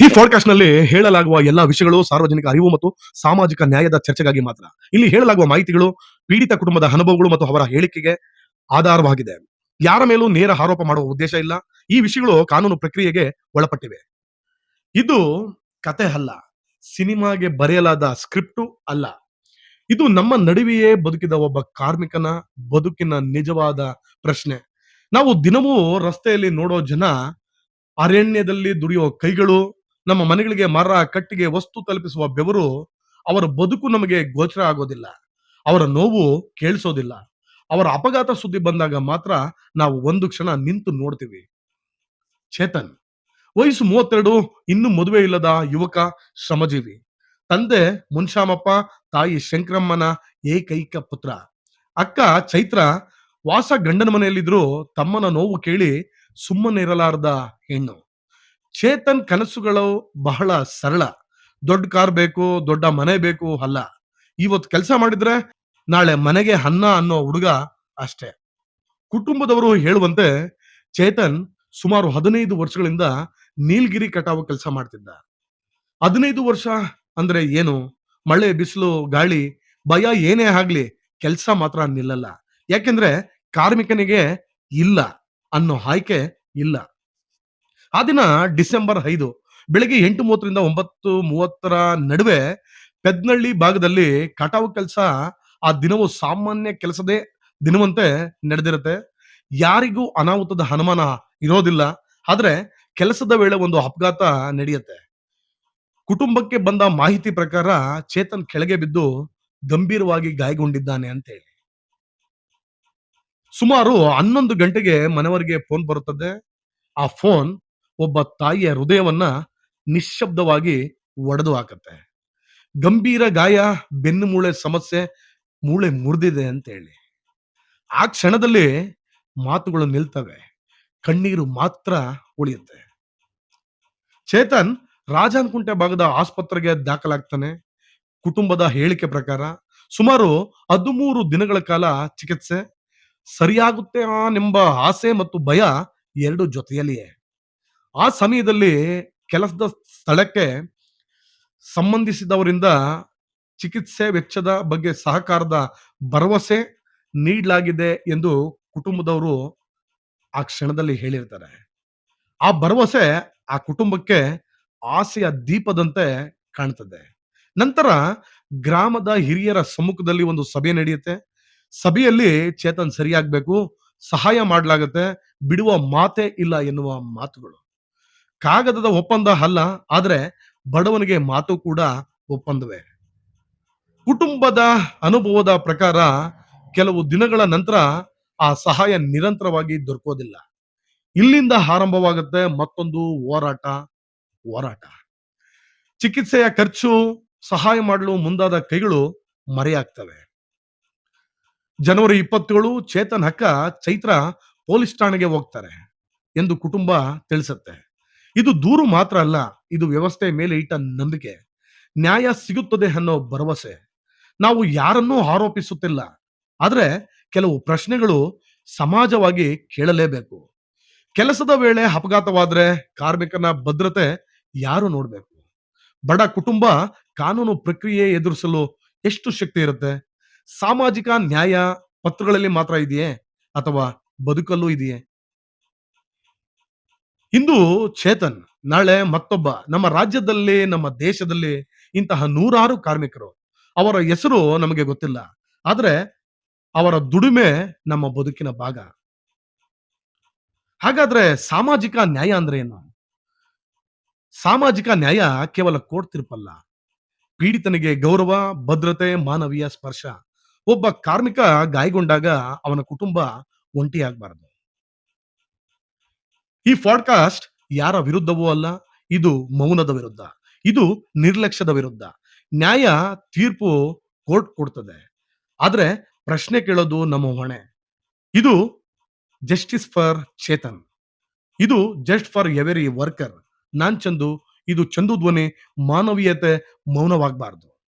ಈ ಪಾಡ್ಕಾಸ್ಟ್ನಲ್ಲಿ ಹೇಳಲಾಗುವ ಎಲ್ಲಾ ವಿಷಯಗಳು ಸಾರ್ವಜನಿಕ ಅರಿವು ಮತ್ತು ಸಾಮಾಜಿಕ ನ್ಯಾಯದ ಚರ್ಚೆಗಾಗಿ ಮಾತ್ರ. ಇಲ್ಲಿ ಹೇಳಲಾಗುವ ಮಾಹಿತಿಗಳು ಪೀಡಿತ ಕುಟುಂಬದ ಅನುಭವಗಳು ಮತ್ತು ಅವರ ಹೇಳಿಕೆಗೆ ಆಧಾರವಾಗಿದೆ. ಯಾರ ಮೇಲೂ ನೇರ ಆರೋಪ ಮಾಡುವ ಉದ್ದೇಶ ಇಲ್ಲ. ಈ ವಿಷಯಗಳು ಕಾನೂನು ಪ್ರಕ್ರಿಯೆಗೆ ಒಳಪಟ್ಟಿವೆ. ಇದು ಕತೆ ಅಲ್ಲ. ಸಿನಿಮಾಗೆ ಬರೆಯಲಾದ ಸ್ಕ್ರಿಪ್ಟು ಅಲ್ಲ. ಇದು ನಮ್ಮ ನಡುವೆಯೇ ಬದುಕಿದ ಒಬ್ಬ ಕಾರ್ಮಿಕನ ಬದುಕಿನ ನಿಜವಾದ ಪ್ರಶ್ನೆ. ನಾವು ದಿನವೂ ರಸ್ತೆಯಲ್ಲಿ ನೋಡೋ ಜನ ಅರಣ್ಯದಲ್ಲಿ ದುಡಿಯೋ ಕೈಗಳು ನಮ್ಮ ಮನೆಗಳಿಗೆ ಮರ, ಕಟ್ಟಿಗೆ, ವಸ್ತು ತಲುಪಿಸುವ ಬೆವರು ಅವರ ಬದುಕು ನಮಗೆ ಗೋಚರ ಆಗೋದಿಲ್ಲ. ಅವರ ನೋವು ಕೇಳಿಸೋದಿಲ್ಲ. ಅವರ ಅಪಘಾತ ಸುದ್ದಿ ಬಂದಾಗ ಮಾತ್ರ ನಾವು ಒಂದು ಕ್ಷಣ ನಿಂತು ನೋಡ್ತೀವಿ. ಚೇತನ್, ವಯಸ್ಸು ಮೂವತ್ತೆರಡು, ಇನ್ನು ಮದುವೆ ಇಲ್ಲದ ಯುವಕ ಶ್ರಮಜೀವಿ. ತಂದೆ ಮುನ್ಶಾಮಪ್ಪ, ತಾಯಿ ಶಂಕರಮ್ಮನ ಏಕೈಕ ಪುತ್ರ. ಅಕ್ಕ ಚೈತ್ರ, ವಾಸ ಗಂಡನ ಮನೆಯಲ್ಲಿದ್ರು ತಮ್ಮನ ನೋವು ಕೇಳಿ ಸುಮ್ಮನೆ ಇರಲಾರದ ಹೆಣ್ಣು. ಚೇತನ್ ಕನಸುಗಳು ಬಹಳ ಸರಳ. ದೊಡ್ಡ ಕಾರ್ ಬೇಕು, ದೊಡ್ಡ ಮನೆ ಬೇಕು ಅಲ್ಲ. ಇವತ್ತು ಕೆಲಸ ಮಾಡಿದ್ರೆ ನಾಳೆ ಮನೆಗೆ ಅನ್ನ ಅನ್ನೋ ಹುಡುಗ ಅಷ್ಟೇ. ಕುಟುಂಬದವರು ಹೇಳುವಂತೆ ಚೇತನ್ ಸುಮಾರು ಹದಿನೈದು ವರ್ಷಗಳಿಂದ ನೀಲ್ಗಿರಿ ಕಟಾವು ಕೆಲಸ ಮಾಡ್ತಿದ್ದ. ಹದಿನೈದು ವರ್ಷ ಅಂದ್ರೆ ಏನು? ಮಳೆ, ಬಿಸಿಲು, ಗಾಳಿ, ಭಯ ಏನೇ ಆಗ್ಲಿ ಕೆಲಸ ಮಾತ್ರ ನಿಲ್ಲಲ್ಲ. ಯಾಕೆಂದ್ರೆ ಕಾರ್ಮಿಕನಿಗೆ ಇಲ್ಲ ಅನ್ನೋ ಆಯ್ಕೆ ಇಲ್ಲ. ಆ ದಿನ ಡಿಸೆಂಬರ್ ಐದು, ಬೆಳಗ್ಗೆ ಎಂಟು ಮೂವತ್ತರಿಂದ ಒಂಬತ್ತು ಮೂವತ್ತರ ನಡುವೆ ಪೆದ್ನಳ್ಳಿ ಭಾಗದಲ್ಲಿ ಕಟಾವು ಕೆಲಸ ಆ ದಿನವು ಸಾಮಾನ್ಯ ಕೆಲಸದೇ ದಿನವಂತೆ ನಡೆದಿರುತ್ತೆ. ಯಾರಿಗೂ ಅನಾಹುತದ ಅನುಮಾನ ಇರೋದಿಲ್ಲ. ಆದ್ರೆ ಕೆಲಸದ ವೇಳೆ ಒಂದು ಅಪಘಾತ ನಡೆಯುತ್ತೆ. ಕುಟುಂಬಕ್ಕೆ ಬಂದ ಮಾಹಿತಿ ಪ್ರಕಾರ ಚೇತನ್ ಕೆಳಗೆ ಬಿದ್ದು ಗಂಭೀರವಾಗಿ ಗಾಯಗೊಂಡಿದ್ದಾನೆ ಅಂತ ಹೇಳಿ ಸುಮಾರು ಹನ್ನೊಂದು ಗಂಟೆಗೆ ಮನೆಯವರಿಗೆ ಫೋನ್ ಬರುತ್ತದೆ. ಆ ಫೋನ್ ಒಬ್ಬ ತಾಯಿಯ ಹೃದಯವನ್ನ ನಿಶ್ಶಬ್ದವಾಗಿ ಒಡೆದು ಹಾಕತ್ತೆ. ಗಂಭೀರ ಗಾಯ, ಬೆನ್ನು ಮೂಳೆ ಸಮಸ್ಯೆ, ಮೂಳೆ ಮುರಿದಿದೆ ಅಂತ ಹೇಳಿ. ಆ ಕ್ಷಣದಲ್ಲಿ ಮಾತುಗಳು ನಿಲ್ತವೆ. ಕಣ್ಣೀರು ಮಾತ್ರ ಉಳಿಯುತ್ತೆ. ಚೇತನ್ ರಾಜಾನ್ಕುಂಟೆ ಭಾಗದ ಆಸ್ಪತ್ರೆಗೆ ದಾಖಲಾಗ್ತಾನೆ. ಕುಟುಂಬದ ಹೇಳಿಕೆ ಪ್ರಕಾರ ಸುಮಾರು ಹದಿಮೂರು ದಿನಗಳ ಕಾಲ ಚಿಕಿತ್ಸೆ. ಸರಿಯಾಗುತ್ತೆ ಎಂಬ ಆಸೆ ಮತ್ತು ಭಯ ಎರಡು ಜೊತೆಯಲ್ಲಿಯೇ. ಆ ಸಮಯದಲ್ಲಿ ಕೆಲಸದ ಸ್ಥಳಕ್ಕೆ ಸಂಬಂಧಿಸಿದವರಿಂದ ಚಿಕಿತ್ಸೆ ವೆಚ್ಚದ ಬಗ್ಗೆ ಸಹಕಾರದ ಭರವಸೆ ನೀಡಲಾಗಿದೆ ಎಂದು ಕುಟುಂಬದವರು ಆ ಕ್ಷಣದಲ್ಲಿ ಹೇಳಿರ್ತಾರೆ. ಆ ಭರವಸೆ ಆ ಕುಟುಂಬಕ್ಕೆ ಆಸೆಯ ದೀಪದಂತೆ ಕಾಣ್ತದೆ. ನಂತರ ಗ್ರಾಮದ ಹಿರಿಯರ ಸಮ್ಮುಖದಲ್ಲಿ ಒಂದು ಸಭೆ ನಡೆಯುತ್ತೆ. ಸಭೆಯಲ್ಲಿ ಚೇತನ್ ಸರಿಯಾಗಬೇಕು, ಸಹಾಯ ಮಾಡಲಾಗುತ್ತೆ, ಬಿಡುವ ಮಾತೇ ಇಲ್ಲ ಎನ್ನುವ ಮಾತುಗಳು. ಕಾಗದದ ಒಪ್ಪಂದ ಅಲ್ಲ, ಆದ್ರೆ ಬಡವನಿಗೆ ಮಾತು ಕೂಡ ಒಪ್ಪಂದವೇ. ಕುಟುಂಬದ ಅನುಭವದ ಪ್ರಕಾರ ಕೆಲವು ದಿನಗಳ ನಂತರ ಆ ಸಹಾಯ ನಿರಂತರವಾಗಿ ದೊರಕೋದಿಲ್ಲ. ಇಲ್ಲಿಂದ ಆರಂಭವಾಗುತ್ತೆ ಮತ್ತೊಂದು ಹೋರಾಟ ಹೋರಾಟ. ಚಿಕಿತ್ಸೆಯ ಖರ್ಚು, ಸಹಾಯ ಮಾಡಲು ಮುಂದಾದ ಕೈಗಳು ಮರೆಯಾಗ್ತವೆ. ಜನವರಿ ಇಪ್ಪತ್ತೇಳು ಚೇತನ್ ಹಕ್ಕ ಚೈತ್ರ ಪೊಲೀಸ್ ಠಾಣೆಗೆ ಹೋಗ್ತಾರೆ ಎಂದು ಕುಟುಂಬ ತಿಳಿಸುತ್ತೆ. ಇದು ದೂರು ಮಾತ್ರ ಅಲ್ಲ, ಇದು ವ್ಯವಸ್ಥೆ ಮೇಲೆ ಇಟ್ಟ ನಂಬಿಕೆ. ನ್ಯಾಯ ಸಿಗುತ್ತದೆ ಅನ್ನೋ ಭರವಸೆ. ನಾವು ಯಾರನ್ನೂ ಆರೋಪಿಸುತ್ತಿಲ್ಲ, ಆದ್ರೆ ಕೆಲವು ಪ್ರಶ್ನೆಗಳು ಸಮಾಜವಾಗಿ ಕೇಳಲೇಬೇಕು. ಕೆಲಸದ ವೇಳೆ ಅಪಘಾತವಾದ್ರೆ ಕಾರ್ಮಿಕನ ಭದ್ರತೆ ಯಾರು ನೋಡ್ಬೇಕು? ಬಡ ಕುಟುಂಬ ಕಾನೂನು ಪ್ರಕ್ರಿಯೆ ಎದುರಿಸಲು ಎಷ್ಟು ಶಕ್ತಿ ಇರುತ್ತೆ? ಸಾಮಾಜಿಕ ನ್ಯಾಯ ಪತ್ರಗಳಲ್ಲಿ ಮಾತ್ರ ಇದೆಯೇ? ಅಥವಾ ಬದುಕಲ್ಲೂ ಇದೆಯೇ? ಇಂದು ಚೇತನ್, ನಾಳೆ ಮತ್ತೊಬ್ಬ, ನಮ್ಮ ರಾಜ್ಯದಲ್ಲಿ, ನಮ್ಮ ದೇಶದಲ್ಲಿ ಇಂತಹ ನೂರಾರು ಕಾರ್ಮಿಕರು. ಅವರ ಹೆಸರು ನಮಗೆ ಗೊತ್ತಿಲ್ಲ. ಆದ್ರೆ ಅವರ ದುಡಿಮೆ ನಮ್ಮ ಬದುಕಿನ ಭಾಗ. ಹಾಗಾದ್ರೆ ಸಾಮಾಜಿಕ ನ್ಯಾಯ ಅಂದ್ರೆ ಏನು? ಸಾಮಾಜಿಕ ನ್ಯಾಯ ಕೇವಲ ಕೋರ್ಟ್ ತೀರ್ಪಲ್ಲ. ಪೀಡಿತನಿಗೆ ಗೌರವ, ಭದ್ರತೆ, ಮಾನವೀಯ ಸ್ಪರ್ಶ. ಒಬ್ಬ ಕಾರ್ಮಿಕ ಗಾಯಗೊಂಡಾಗ ಅವನ ಕುಟುಂಬ ಒಂಟಿಯಾಗಬಾರದು. ಈ ಪಾಡ್ಕಾಸ್ಟ್ ಯಾರ ವಿರುದ್ಧವೂ ಅಲ್ಲ, ಇದು ಮೌನದ ವಿರುದ್ಧ. ಇದು ನಿರ್ಲಕ್ಷ್ಯದ ವಿರುದ್ಧ. ನ್ಯಾಯ ತೀರ್ಪು ಕೋರ್ಟ್ ಕೊಡ್ತದೆ. ಆದ್ರೆ ಪ್ರಶ್ನೆ ಕೇಳೋದು ನಮ್ಮ ಹೊಣೆ. ಇದು ಜಸ್ಟಿಸ್ ಫಾರ್ ಚೇತನ್. ಇದು ಜಸ್ಟ್ ಫಾರ್ ಎವರಿ ವರ್ಕರ್ ನಾನ್ ಚಂದು, ಇದು ಚಂದು ಧ್ವನಿ ಮಾನವೀಯತೆ ಮೌನವಾಗಬಾರ್ದು.